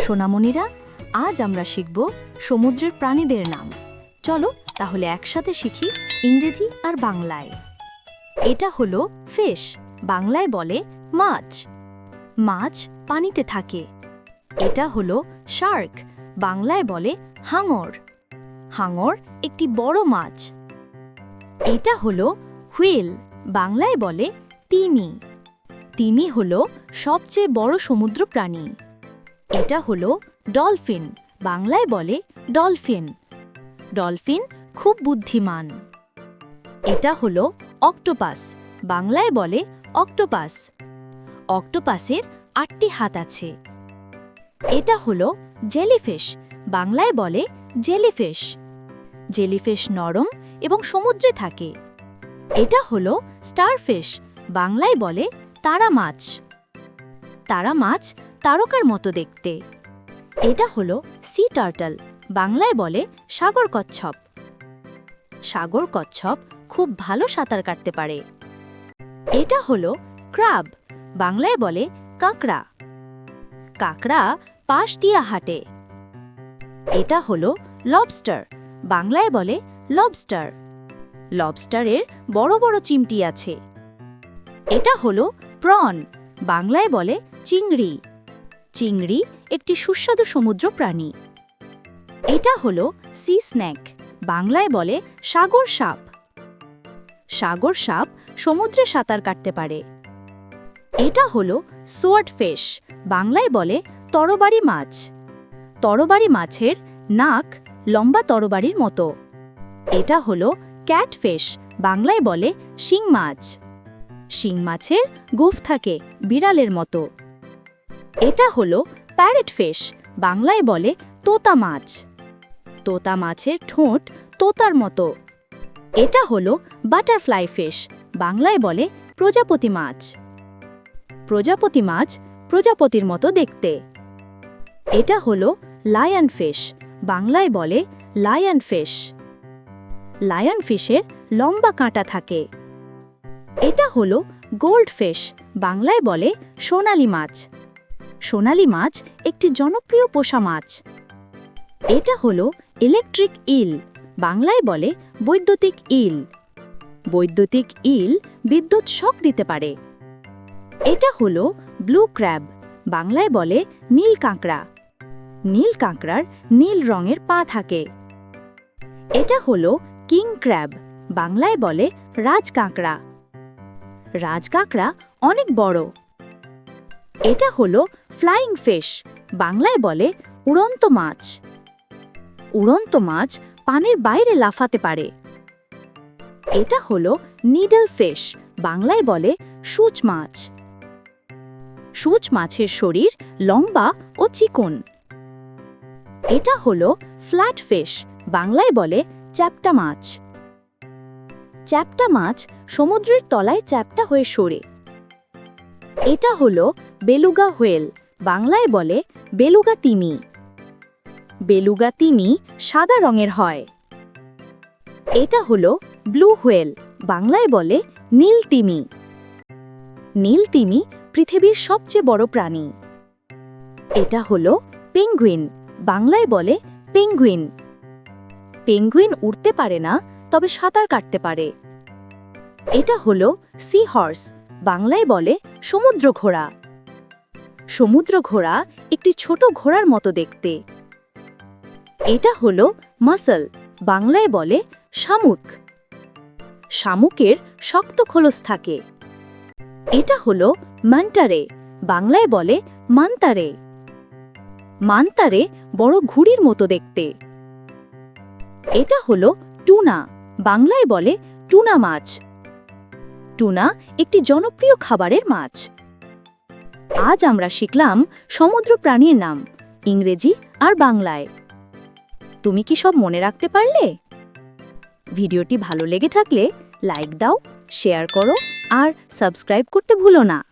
সোনামণিরা, আজ আমরা শিখব সমুদ্রের প্রাণীদের নাম। চলো তাহলে একসাথে শিখি ইংরেজি আর বাংলায়। এটা হলো ফিশ, বাংলায় বলে মাছ। মাছ পানিতে থাকে। এটা হলো শার্ক, বাংলায় বলে হাঙর। হাঙর একটি বড় মাছ। এটা হলো হুইল, বাংলায় বলে তিমি। তিমি হলো সবচেয়ে বড় সমুদ্র প্রাণী। এটা হলো ডলফিন। বাংলায় বলে ডলফিন। ডলফিন খুব বুদ্ধিমান। এটা হলো অক্টোপাস। বাংলায় বলে অক্টোপাস। অক্টোপাসের আটটি হাত আছে। এটা হলো জেলিফিশ। বাংলায় বলে জেলিফিশ। জেলিফিশ নরম এবং সমুদ্রে থাকে। এটা হলো স্টারফিশ। বাংলায় বলে তারা মাছ তারা মাছ তারকার মতো দেখতে। এটা হলো সি টার্টল বাংলায় বলে সাগর কচ্ছপ। সাগর কচ্ছপ খুব ভালো সাঁতার কাটতে পারে। এটা হলো ক্রাব, বাংলায় বলে কাঁকড়া। কাঁকড়া পাশ দিয়ে হাঁটে। এটা হলো লবস্টার বাংলায় বলে লবস্টার লবস্টারের বড় বড় চিমটি আছে। এটা হলো প্রন বাংলায় বলে চিংড়ি। চিংড়ি একটি সুস্বাদু সমুদ্র প্রাণী। এটা হলো সি স্ন্যাক বাংলায় বলে সাগর সাপ। সাগর সাপ সমুদ্রে সাঁতার কাটতে পারে। এটা হলো সোয়ার্ড ফিশ বাংলায় বলে তরবারি মাছ। তরবারি মাছের নাক লম্বা তরবারির মতো। এটা হলো ক্যাটফিশ বাংলায় বলে শিং মাছ। শিং মাছের গোফ থাকে বিড়ালের মতো। এটা হলো প্যারেট ফিশ, বাংলায় বলে তোতা মাছ। তোতা মাছের ঠোঁট তোতার মতো। এটা হলো বাটারফ্লাই ফিশ, বাংলায় বলে প্রজাপতি মাছ। প্রজাপতি মাছ প্রজাপতির মতো দেখতে। এটা হলো লায়ন ফিশ, বাংলায় বলে লায়ন ফিশ। লায়ন ফিশের লম্বা কাঁটা থাকে। এটা হলো গোল্ড ফিশ, বাংলায় বলে সোনালি মাছ। সোনালি মাছ একটি জনপ্রিয় পোষা মাছ। এটা হলো ইলেকট্রিক ইল বাংলায় বলে বৈদ্যুতিক ইল বৈদ্যুতিক ইল বিদ্যুৎ শক দিতে পারে। এটা হলো ব্লু ক্র্যাব বাংলায় বলে নীল কাঁকড়া। নীল কাঁকড়ার নীল রঙের পা থাকে। এটা হলো কিং ক্র্যাব বাংলায় বলে রাজ কাঁকড়া। রাজ কাঁকড়া অনেক বড়। এটা হলো ফ্লাইং ফিশ, বাংলায় বলে উড়ন্ত মাছ। উড়ন্ত মাছ পানির বাইরে লাফাতে পারে। এটা হলো নিডল ফিশ, বাংলায় বলে সূচ মাছ। সূচ মাছের শরীর লম্বা ও চিকন। এটা হলো ফ্ল্যাট ফিশ, বাংলায় বলে চ্যাপ্টা মাছ। চ্যাপ্টা মাছ সমুদ্রের তলায় চ্যাপ্টা হয়ে সরে। এটা হলো বেলুগা হোয়েল, বাংলায় বলে বেলুগা তিমি। বেলুগা তিমি সাদা রঙের হয়। এটা হলো ব্লু হোয়েল, বাংলায় বলে নীল তিমি। নীল তিমি পৃথিবীর সবচেয়ে বড় প্রাণী। এটা হলো পেঙ্গুইন, বাংলায় বলে পেঙ্গুইন। পেঙ্গুইন উড়তে পারে না, তবে সাঁতার কাটতে পারে। এটা হলো সি হর্স বাংলায় বলে সমুদ্র ঘোড়া সমুদ্র ঘোড়া একটি ছোট ঘোড়ার মতো দেখতে। এটা হলো মাসল, বাংলায় বলে শামুক। শামুকের শক্ত খোলস থাকে। এটা হলো মান্টারে বাংলায় বলে মান্তারে। মান্তারে বড় ঘুড়ির মতো দেখতে। এটা হলো টুনা, বাংলায় বলে টুনা মাছ। টুনা একটি জনপ্রিয় খাবারের মাছ। আজ আমরা শিখলাম সমুদ্র প্রাণীর নাম, ইংরেজি আর বাংলায়। তুমি কি সব মনে রাখতে পারলে? ভিডিওটি ভালো লেগে থাকলে লাইক দাও, শেয়ার করো আর সাবস্ক্রাইব করতে ভুলো না।